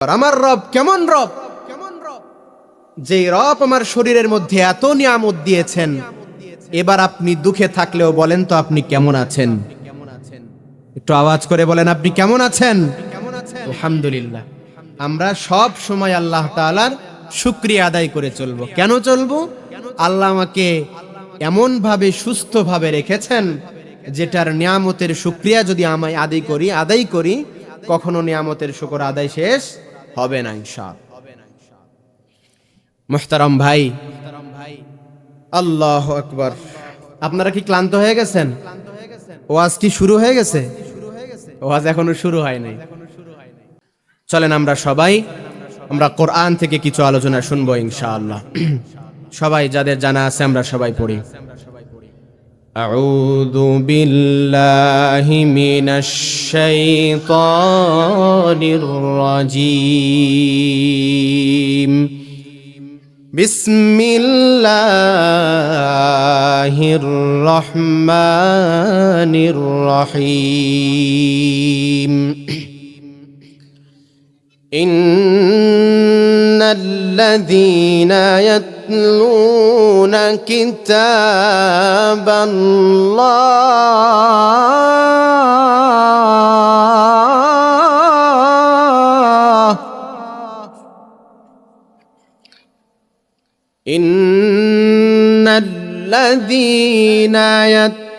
আমার রব কেমন রব? কেমন রব যে রব আমার শরীরের মধ্যে এত নিয়ামত দিয়েছেন, এবার আপনি দুঃখে থাকলেও বলেন তো আপনি কেমন আছেন? একটু আওয়াজ করে বলেন, আপনি কেমন আছেন? আলহামদুলিল্লাহ। আমরা সব সময় আল্লাহ তাআলার শুক্রিয়া আদায় করে চলবো। কেন চলবো? আল্লাহ আমাকে এমন ভাবে সুস্থ ভাবে রেখেছেন, যেটার নিয়ামতের শুক্রিয়া যদি আমায় আদায় করি আদায় করি, কখনো নিয়ামতের শুকর আদায় শেষ হবে না ইনশাল মোহতারাম ভাই, আল্লাহ আকবার। আপনারা কি ক্লান্ত হয়ে গেছেন? ওয়াজ কি শুরু হয়ে গেছে? ওয়াজ এখনও শুরু হয় নাই। চলেন আমরা সবাই, আমরা কোরআন থেকে কিছু আলোচনা শুনব ইনশাআল্লাহ। সবাই যাদের জানা আছে আমরা সবাই পড়ি। أعوذ بالله من الشيطان الرجيم. بسم الله الرحمن الرحيم. إن الذين يتلون كتاب الله. إن الذين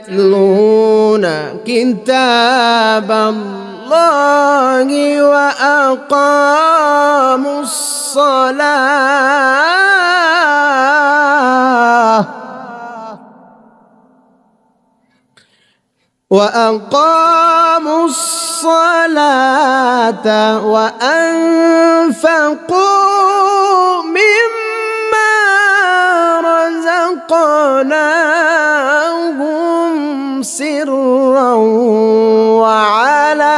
يتلون كتاب الله وأقاموا الصلاة وأقاموا الصلاة وأنفقوا مما رزقناهم سرا وعلانية.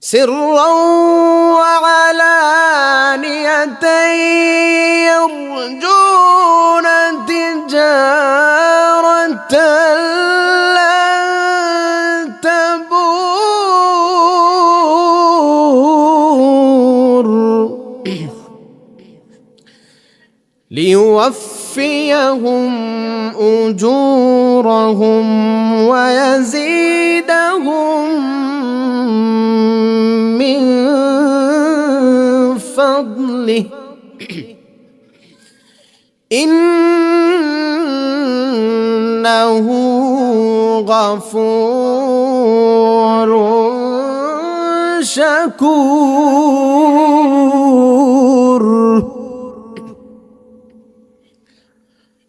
سرا وعلانيه يرجون تجارة لن تبور. ليوفيهم أجورهم ويزيدهم إنه غفور شكور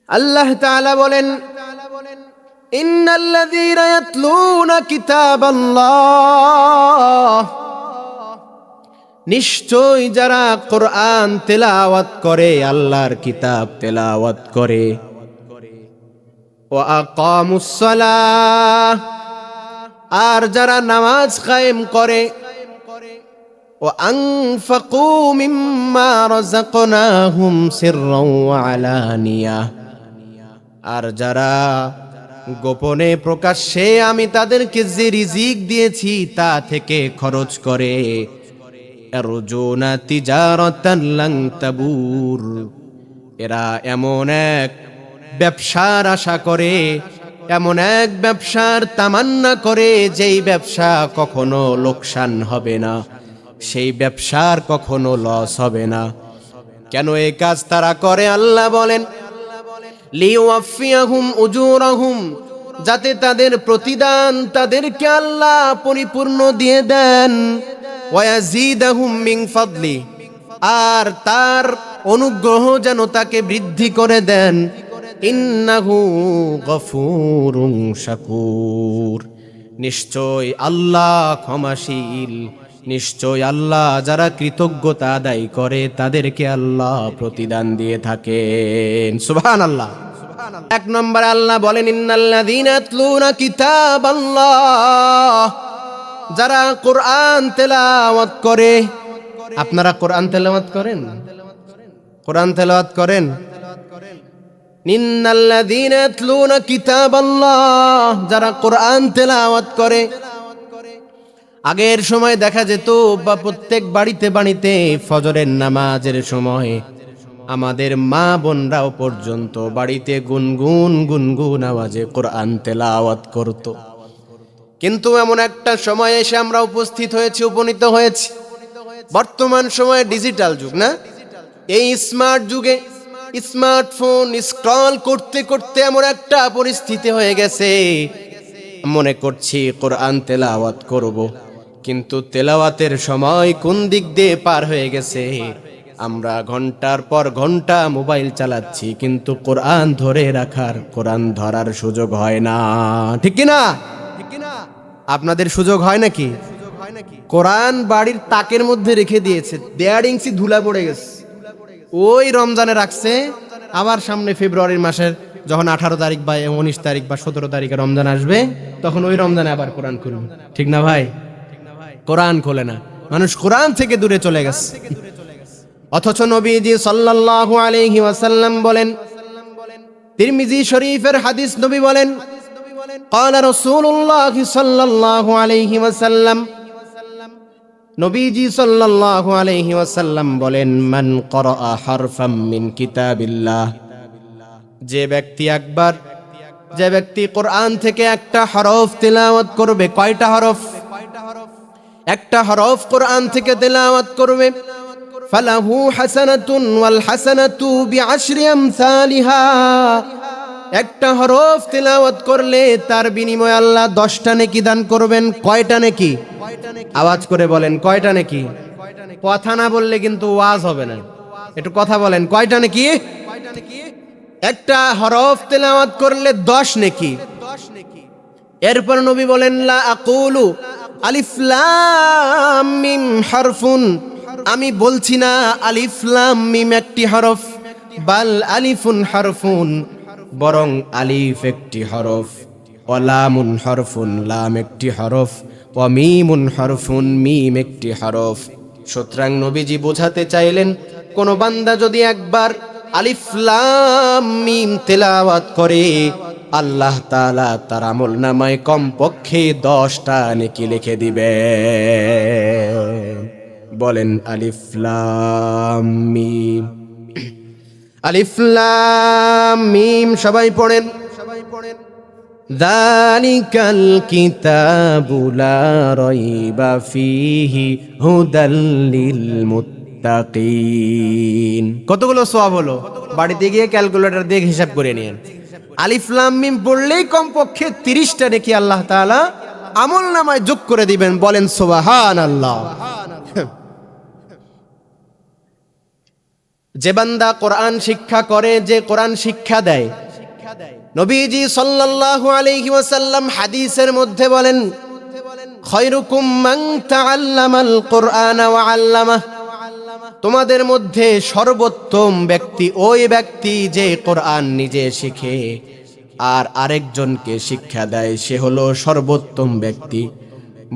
আল্লাহ তাআলা বলেন ইন্নাল্লাযীনা ইয়াতলুনা কিতাবাল্লাহ নিশ্চয় যারা কোরআন তেলাওয়াত করে, আল্লাহর কিতাব তেলাওয়াত করে। আর যারা নামাজ কায়েম করে ও আনফাকু আলানিয়া। আর যারা গোপনে প্রকাশ্যে আমি তাদেরকে যে রিজিক দিয়েছি তা থেকে খরচ করে এরজুনা তিজারাতান এরা এমন এক ব্যবসার আশা করে, এমন এক ব্যবসার তামান্না করে, যেই ব্যবসা কখনো লোকসান হবে না, সেই ব্যবসার কখনো লস হবে না। কেন এই কাজ তারা করে? আল্লাহ বলেন লিওয়াফিয়াহুম উজুরাহুম, যাতে তাদের প্রতিদান তাদেরকে আল্লাহ পরিপূর্ণ দিয়ে দেন। মিন ফাদলি, আর তার অনুগ্রহ যেন তাকে বৃদ্ধি করে দেন। ইন্নাহু গফুরুন শাকুর। নিশ্চয় আল্লাহ ক্ষমাশীল, নিশ্চয় আল্লাহ যারা কৃতজ্ঞতা আদায় করে, তাদেরকে আল্লাহ প্রতিদান দিয়ে থাকেন। সুবহান আল্লাহ এক নম্বর আল্লাহ বলেন, ইন্নাল্লাযীনা ইয়াতলুনা কিতাবাল্লাহ। যারা কোরআন তেলাওয়াত করে, আপনারা কোরআন তেলাওয়াত করেন? কোরআন তেলাওয়াত করেন? যারা কোরআন তেলাওয়াত করে। আগের সময় দেখা যেত, বা প্রত্যেক বাড়িতে বাড়িতে ফজরের নামাজের সময় আমাদের মা বোনরাও পর্যন্ত বাড়িতে গুনগুন গুনগুন আওয়াজে কোরআন তেলাওয়াত করত। কিন্তু এমন একটা সময় এসে আমরা উপস্থিত হয়েছি, উপনীত হয়েছি। বর্তমান সময়ে ডিজিটাল যুগ, না? এই স্মার্ট যুগে স্মার্টফোন স্ক্রল করতে করতে এমন একটা পরিস্থিতি হয়ে গেছে। মনে করছি কোরআন তেলাওয়াত করব, কিন্তু তেলাওয়াতের সময় কোন দিক দিয়ে পার হয়ে গেছে? আমরা ঘণ্টার পর ঘণ্টা মোবাইল চালাচ্ছি, কিন্তু কোরআন ধরে রাখার, কোরআন ধরার সুযোগ হয় না। ঠিক না? আপনাদের সুযোগ হয় নাকি? কোরআন বাড়ির তাকের মধ্যে রেখে দিয়েছে। দেড় ইঞ্চি ধুলা পড়ে গেছে। ওই রমজানে রাখছে। আবার সামনে ফেব্রুয়ারির মাসের যখন আঠারো তারিখ বা উনিশ তারিখ বা সতেরো তারিখে রমজান আসবে, তখন ওই রমজানে আবার কোরআন খুলবে। ঠিক না ভাই? কোরআন খোলে না। মানুষ কোরআন থেকে দূরে চলে গেছে। অথচ নবীজি সাল্লাল্লাহু আলাইহি ওয়াসাল্লাম বলেন, তিরমিজি শরীফের হাদিস নবী বলেন قال رسول الله صلى الله عليه وسلم নবীজি সাল্লাল্লাহু আলাইহি ওয়াসাল্লাম বলেন মান করা হারফাম মিন কিতাবিল্লাহ যে ব্যক্তি একবার যে ব্যক্তি কোরআন থেকে একটা হরফ তেলাওয়াত করবে কয়টা হরফ একটা হরফ কোরআন থেকে তেলাওয়াত করবে ফালাহু হাসানাতুন ওয়াল হাসানাতু বিআশরি আমসালিহা একটা হরফ তেলাওয়াত করলে তার বিনিময়ে আল্লাহ দশটা নেকি দান করবেন, কয়টা নেকি? আওয়াজ করে বলেন, কয়টা নেকি? কথা না বললে কিন্তু ওয়াজ হবে না। একটু কথা বলেন, কয়টা নেকি? একটা হরফ তেলাওয়াত করলে দশ নেকি। এরপর নবী বলেন, লা আকুলু আলিফ লাম মিম হারফুন। আমি বলছি না আলিফ লাম মিম একটি হরফ, বাল আলিফুন হারফুন। বরং আলিফ একটি হরফ অলামুন হরফুন, লাম একটি হরফ অমিমুন হরফুন, মিম একটি হরফ। সুতরাং নবীজি বোঝাতে চাইলেন, কোন বান্দা যদি একবার আলিফ, লাম, মিম তেলাওয়াত করে, আল্লাহ তাআলা তার আমল নামায় কমপক্ষে দশটা নেকি লিখে দিবে। বলেন আলিফ, লাম, মিম। আলিফ লাম মিম সবাই পড়েন। সবাই পড়েন যালিকাল কিতাবু লা রাইবা ফীহি হুদাল মুত্তাকিন কতগুলো সওয়াব হলো? বাড়িতে গিয়ে ক্যালকুলেটর দিয়ে হিসাব করে নিন আলিফলাম মিম পড়লেই কমপক্ষে 30টা নাকি আল্লাহ তাআলা আমল নামায় যোগ করে দিবেন বলেন সুবহানাল্লাহ। যে বান্দা কোরআন শিক্ষা করে, যে কোরআন শিক্ষা দেয়। নবীজি সাল্লাল্লাহু আলাইহি ওয়াসাল্লাম হাদিসের মধ্যে বলেন খয়রুকুম মান তাআল্লামাল কোরআন ওয়া আল্লামা তোমাদের মধ্যে সর্বোত্তম ব্যক্তি ওই ব্যক্তি যে কোরআন নিজে শিখে, আর আরেকজনকে শিক্ষা দেয়, সে হলো সর্বোত্তম ব্যক্তি।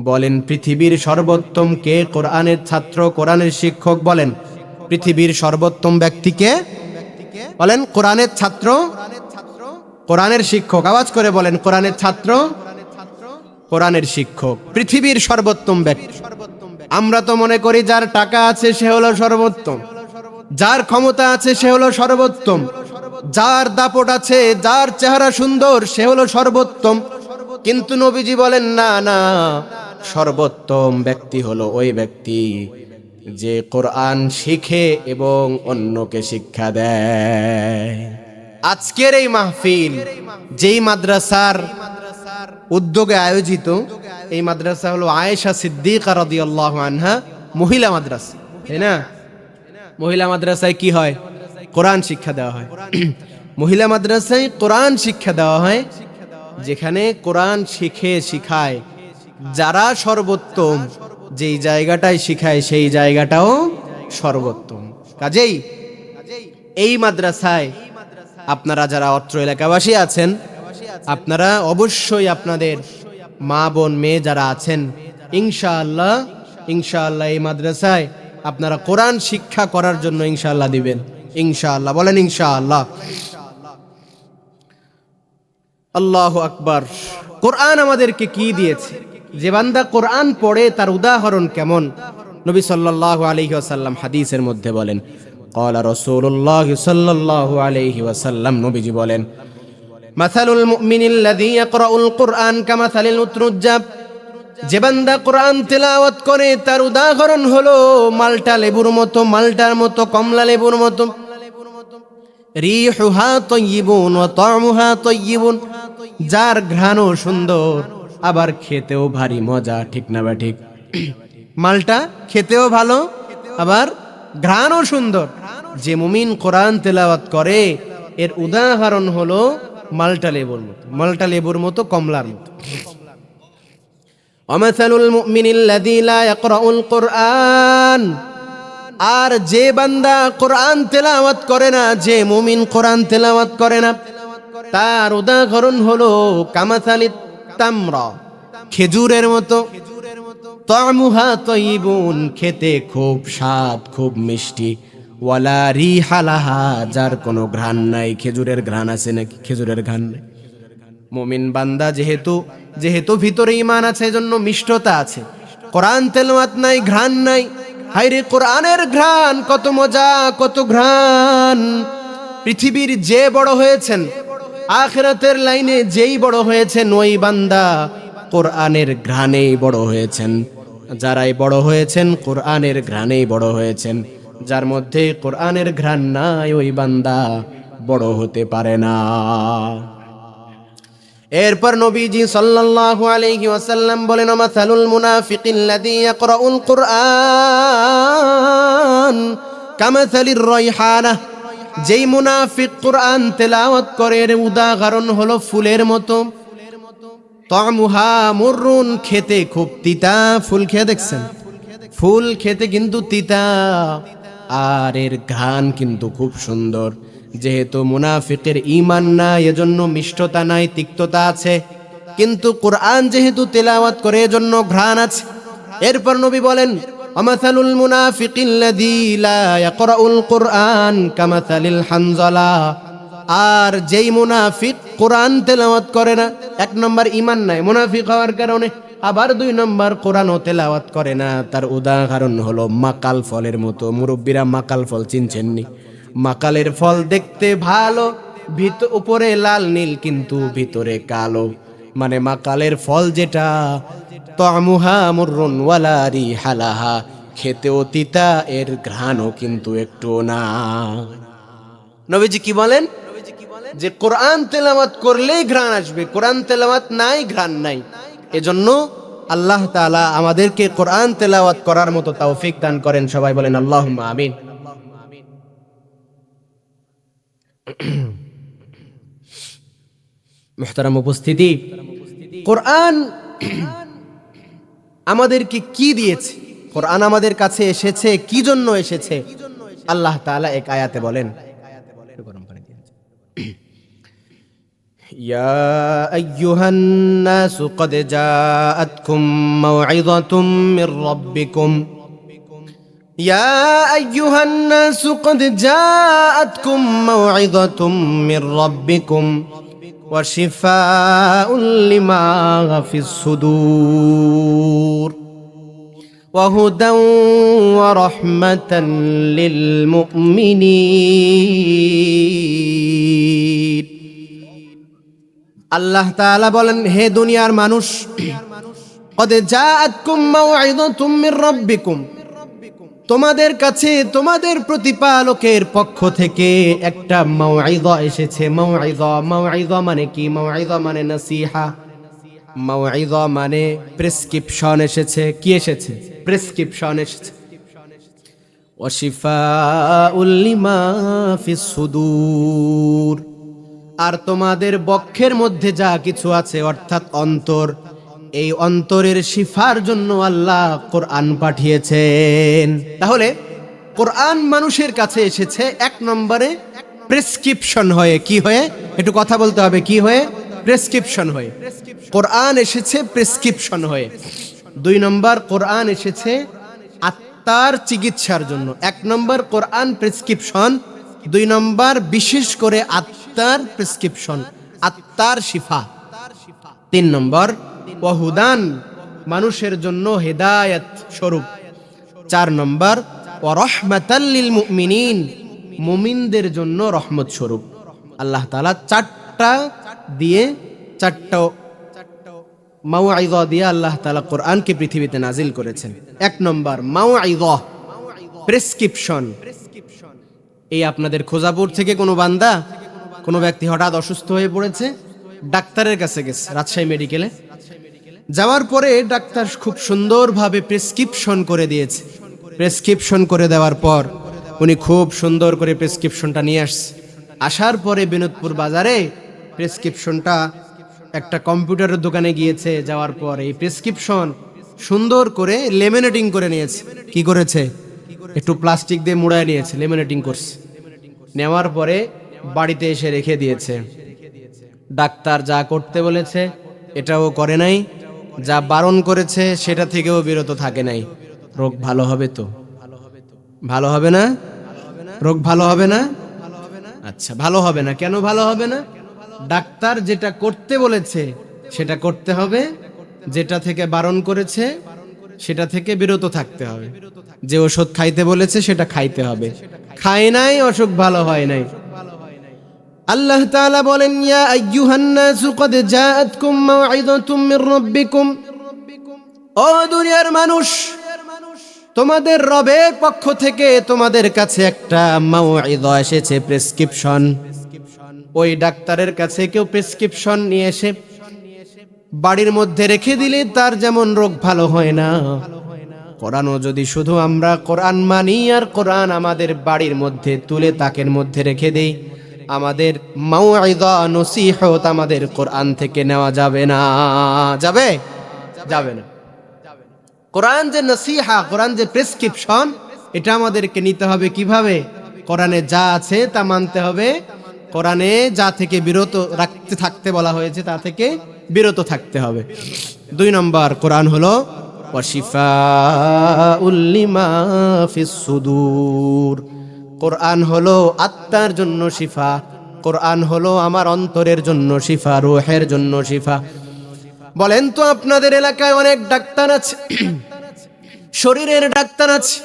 বলেন, পৃথিবীর সর্বোত্তম কে? কোরআনের ছাত্র, কোরআনের শিক্ষক বলেন। পৃথিবীর সর্বোত্তম ব্যক্তিকে বলেন কোরআনের ছাত্র, কোরআনের শিক্ষক। আওয়াজ করে বলেন কোরআনের ছাত্র, কোরআনের শিক্ষক। পৃথিবীর সর্বোত্তম ব্যক্তি। আমরা তো মনে করি যার টাকা আছে সে হলো সর্বোত্তম। যার ক্ষমতা আছে সে হলো সর্বোত্তম। যার দাপট আছে, যার চেহারা সুন্দর, সে হলো সর্বোত্তম। কিন্তু নবীজি বলেন, না না, সর্বোত্তম ব্যক্তি হলো ওই ব্যক্তি যে কোরআন শিখে এবং অন্যকে শিক্ষা দেয়। আজকের এই মাহফিল, যেই মাদ্রাসার উদ্যোগে আয়োজিত, এই মাদ্রাসা হলো আয়েশা সিদ্দিকা আনহা মহিলা মাদ্রাসা, তাই না? মহিলা মাদ্রাসায় কি হয়? কোরআন শিক্ষা দেওয়া হয়। মহিলা মাদ্রাসায় কোরআন শিক্ষা দেওয়া হয়, যেখানে কোরআন শিখে শিখায় যারা সর্বোত্তম। যেই জায়গাটায় শিখায়, সেই জায়গাটাও সর্বোত্তম। কাজেই এই মাদ্রাসায় আপনারা যারা অত্র এলাকাবাসী আছেন, আপনারা অবশ্যই আপনাদের মা বোন মেয়ে যারা আছেন, ইনশাআল্লাহ ইনশাআল্লাহ এই মাদ্রাসায় আপনারা কোরআন শিক্ষা করার জন্য ইনশাআল্লাহ দিবেন। ইনশাআল্লাহ, বলেন ইনশাআল্লাহ। আল্লাহ আকবার। কোরআন আমাদেরকে কি দিয়েছে? যে বান্দা কোরআন পড়ে, তার উদাহরণ কেমন? নবী সাল্লাহ আলহি আসাল্লাম হাদিসের মধ্যে বলেন কলা রসুল্লাহ সাল্লাহ আলহি আসাল্লাম নবীজি বলেন, মাসালুল মুমিনিল্লাযী ইয়াকরাউল কুরআন কামাসালিল উতরুজ্জাব যে বান্দা কোরআন তেলাওয়াত করে, তার উদাহরণ হলো মালটা লেবুর মতো, মালটার মতো, কমলা লেবুর মতো। রিহুহা তাইয়িবুন ওয়া তা'মুহা তাইয়িবুন যার ঘ্রাণও সুন্দর। আবার খেতেও ভারী মজা, ঠিক না বা ঠিক? মালটা খেতেও ভালো, আবার ঘ্রাণও সুন্দর। যে মুমিন কোরআন তেলাওয়াত করে, এর উদাহরণ হলো মালটা লেবুর মতো, মালটা লেবুর মতো, কমলার মতো। অমাসাল মুমিন কোরআন। আর যে বান্দা কোরআন তেলাওয়াত করে না, যে মুমিন কোরআন তেলাওয়াত করে না, তার উদাহরণ হলো কামাসালিত তামরা, খেজুরের মতো। তমুহা তৈবুন, খেতে খুব স্বাদ, খুব মিষ্টি। ওয়ালা রিহালাহা যার কোনো ঘ্রাণ নাই। খেজুরের ঘ্রাণ আছে নাকি? খেজুরের ঘ্রাণ নাই। মুমিন বান্দা যেহেতু যেহেতু ভিতরে ইমান আছে, এজন্য মিষ্টতা আছে। কোরআন তেলাওয়াত নাই, ঘ্রাণ নাই। হাইরে কোরআনের ঘ্রাণ, কত মজা, কত ঘ্রাণ। পৃথিবীর যে বড় হয়েছেন আখেরাতের লাইনে যেই বড় হয়েছেন ওই বান্দা কোরআনের ঘ্রাণেই বড় হয়েছেন। যারাই বড় হয়েছেন, কোরআনের ঘ্রাণেই বড় হয়েছেন। যার মধ্যে কোরআনের ঘ্রাণ নাই, ওই বান্দা বড় হতে পারে না। এরপর নবীজি সাল্লাল্লাহু আলাইহি ওয়াসাল্লাম বলেন মাসালুল মুনাফিকিল্লাযী ইয়াকরাউল কুরআন কামাসালির রাইহানা। যেই মুনাফিক কোরআন তেলাওয়াত করে, এর উদাহরণ হলো ফুলের মতো। তামুহা মুররুন, খেতে খুব তিতা, ফুল খেয়ে দেখছেন? ফুল খেতে কিন্তু তিতা, আর এর ঘ্রাণ কিন্তু খুব সুন্দর। যেহেতু মুনাফিকের ইমান নাই, এজন্য মিষ্টতা নাই, তিক্ততা আছে। কিন্তু কোরআন যেহেতু তেলাওয়াত করে, এজন্য ঘ্রাণ আছে। এরপর নবী বলেন আমাসালুল মুনাফিকিল্লাযী লা ইয়াকরাউল কুরআন কামাসালিল হানজালা আর যেই মুনাফিক কোরআন তেলাওয়াত করে না, এক নম্বর ইমান নাই, মুনাফিক হওয়ার কারণে আবার দুই নম্বর কোরআনও তেলাওয়াত করে না। তার উদাহরণ হলো মাকাল ফলের মতো। মুরব্বীরা মাকাল ফল চিনছেননি। মাকালের ফল দেখতে ভালো, ভিত, উপরে লাল, নীল, কিন্তু ভিতরে কালো। মানে মাকালের ফল যেটা তমুহা মুররুন ওয়ালারি হালাহা খেতেও তিতা এর ঘ্রাণও কিন্তু একটু না। নবীজি কি বলেন? যে কোরআন তেলাওয়াত করলেই ঘ্রাণ আসবে, কোরআন তেলাওয়াত নাই, ঘ্রাণ নাই। এজন্য আল্লাহ তাআলা আমাদেরকে কোরআন তেলাওয়াত করার মতো তৌফিক দান করেন। সবাই বলেন আল্লাহুম্মা আমিন। মুহতারাম উপস্থিতি। কোরআন আমাদেরকে কি দিয়েছে কোরআন আমাদের কাছে এসেছে কি জন্য এসেছে আল্লাহ তাআলা এক আয়াতে বলেন يا أيها الناس قد جاءتكم موعظة من ربكم يا أيها الناس قد جاءتكم موعظة من ربكم وشفاء لما في الصدور وهدى ورحمة للمؤمنين আল্লাহ তাআলা বলেন হে দুনিয়ার মানুষ قد جاءتكم موعظة من ربكم তোমাদের কাছে, তোমাদের প্রতিপালকের পক্ষ থেকে একটা মাউইযা এসেছে। মাউইযা মাউইযা মানে কি? মাউইযা মানে নসিহা। মাউইযা মানে প্রেসক্রিপশন এসেছে। কি এসেছে? প্রেসক্রিপশন এসেছে। আর তোমাদের বক্ষের মধ্যে যা কিছু আছে, অর্থাৎ অন্তর এই অন্তরের শিফার জন্য আল্লাহ কোরআন পাঠিয়েছেন। তাহলে কোরআন মানুষের কাছে এসেছে এক নম্বরে প্রেসক্রিপশন হয়ে। কি হয়ে? একটু কথা বলতে হবে, কি হয়ে? প্রেসক্রিপশন হয়ে। কোরআন এসেছে প্রেসক্রিপশন হয়ে। দুই নম্বর, কোরআন এসেছে আত্মার চিকিৎসার জন্য। এক নম্বর, কোরআন প্রেসক্রিপশন। দুই নম্বর, বিশেষ করে আত্মার প্রেসক্রিপশন, আত্মার শিফা। তিন নম্বর ওহুদান মানুষের জন্য হেদায়ত স্বরূপ। চার নম্বর ওরহমাতাল্লিল মুমিনিন, মুমিনদের জন্য রহমত স্বরূপ। আল্লাহ তাআলা চারটা দিয়ে, চারটা মাওয়াইদা দিয়ে আল্লাহ তাআলা কোরআনকে পৃথিবীতে নাজিল করেছেন। এক নম্বর মাওয়াইদা প্রেসক্রিপশন। এই আপনাদের খোঁজাপুর থেকে কোনো বান্দা, কোনো ব্যক্তি হঠাৎ অসুস্থ হয়ে পড়েছে, ডাক্তারের কাছে গেছে, রাজশাহী মেডিকেলে। যাওয়ার পরে ডাক্তার খুব সুন্দরভাবে প্রেসক্রিপশন করে দিয়েছে। প্রেসক্রিপশন করে দেওয়ার পর উনি খুব সুন্দর করে প্রেসক্রিপশনটা নিয়ে আসছে। আসার পরে বিনোদপুর বাজারে প্রেসক্রিপশনটা একটা কম্পিউটারের দোকানে গিয়েছে, যাওয়ার পর এই প্রেসক্রিপশন সুন্দর করে লেমিনেটিং করে নিয়েছে। কি করেছে? একটু প্লাস্টিক দিয়ে মুড়ায় নিয়েছে, লেমিনেটিং করছে। নেওয়ার পরে বাড়িতে এসে রেখে দিয়েছে। ডাক্তার যা করতে বলেছে, এটাও করে নাই। যা বারণ করেছে সেটা থেকেও বিরত থাকে নাই। রোগ ভালো হবে তো? ভালো হবে না? রোগ ভালো হবে না? আচ্ছা ভালো হবে না। কেন ভালো হবে না? ডাক্তার যেটা করতে বলেছে, সেটা করতে হবে। যেটা থেকে বারণ করেছে, সেটা থেকে বিরত থাকতে হবে। যে ওষুধ খাইতে বলেছে, সেটা খাইতে হবে। খায় নাই, অসুখ ভালো হয় নাই। আল্লাহ তাআলা বলেন দুনিয়ার মানুষ, তোমাদের রবের পক্ষ থেকে তোমাদের কাছে একটা মাউইযা এসেছে, প্রেসক্রিপশন। ওই ডাক্তারের কাছে কেউ প্রেসক্রিপশন নিয়ে এসে বাড়ির মধ্যে রেখে দিলে তার যেমন রোগ ভালো হয় না। কোরআনও যদি শুধু আমরা কোরআন মানি আর কোরআন আমাদের বাড়ির মধ্যে তুলে তাকের মধ্যে রেখে দেই আমাদের আমাদের কোরআন থেকে নেওয়া যাবে না। যাবে? যাবে না। কোরআন যে নসিহা, কোরআন যে প্রেসক্রিপশন, এটা আমাদেরকে নিতে হবে কীভাবে? কোরআনে যা আছে তা মানতে হবে। কোরআনে যা থেকে বিরত রাখতে, থাকতে বলা হয়েছে তা থেকে বিরত থাকতে হবে। দুই নম্বর কোরআন হলো ওয়াশিফাউল লিমা ফিস সুদূর। কোরআন হলো আত্মার জন্য শিফা, কোরআন হলো আমার অন্তরের জন্য শিফা, রুহের জন্য শিফা। বলেন তো আপনাদের এলাকায় অনেক ডাক্তার আছে, শরীরের ডাক্তার আছে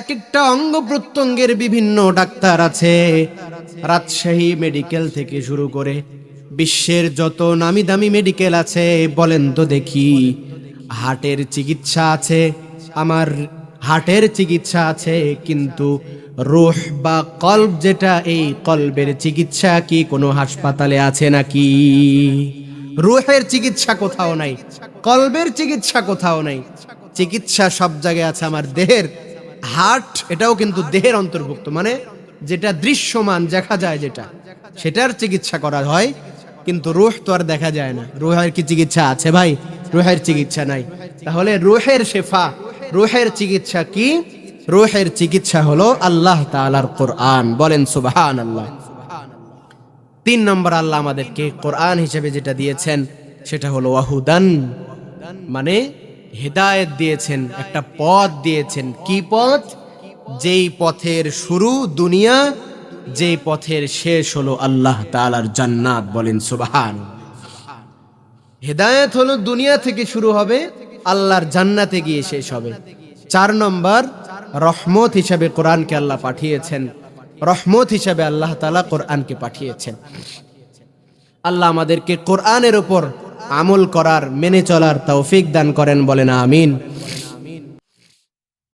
এক একটা অঙ্গ প্রত্যঙ্গের বিভিন্ন ডাক্তার আছে। রাজশাহী মেডিকেল থেকে শুরু করে বিশ্বের যত নামি দামি মেডিকেল আছে, বলেন তো দেখি। হার্টের চিকিৎসা আছে, আমার হার্টের চিকিৎসা আছে, কিন্তু রুহ বা কল্ব যেটা, এই কলবের চিকিৎসা কি কোনো হাসপাতালে আছে নাকি? রুহের চিকিৎসা কোথাও নাই, কলবের চিকিৎসা কোথাও নাই। চিকিৎসা সব জায়গায় আছে আমার দেহের। হার্ট, এটাও কিন্তু দেহের অন্তর্ভুক্ত মানে যেটা দৃশ্যমান, দেখা যায় যেটা, সেটার চিকিৎসা করা হয়। কিন্তু রুহ তো আর দেখা যায় না। রুহের কি চিকিৎসা আছে ভাই? রুহের চিকিৎসা নাই। তাহলে রুহের শেফা, রুহের চিকিৎসা কি? রুহের চিকিৎসা হলো আল্লাহ তাআলার কোরআন। বলেন সুবাহান আল্লাহ তিন নম্বর আল্লাহ আমাদেরকে কোরআন হিসেবে যেটা দিয়েছেন, সেটা হলো ওয়াহুদান মানে হেদায়েত দিয়েছেন, একটা পথ দিয়েছেন। কি পথ? যেই পথের শুরু দুনিয়া, যেই পথের শেষ হলো আল্লাহ তাআলার জান্নাত। বলেন সুবাহান হেদায়েত হলো দুনিয়া থেকে শুরু হবে, আল্লাহর জান্নাতে গিয়ে শেষ হবে। চার নম্বর রহমত হিসাবে কোরআনকে আল্লাহ পাঠিয়েছেন। রহমত হিসাবে আল্লাহ তালা কোরআনকে পাঠিয়েছেন। আল্লাহ আমাদেরকে কোরআনের ওপর আমল করার, মেনে চলার তৌফিক দান করেন বলেন, আমিন।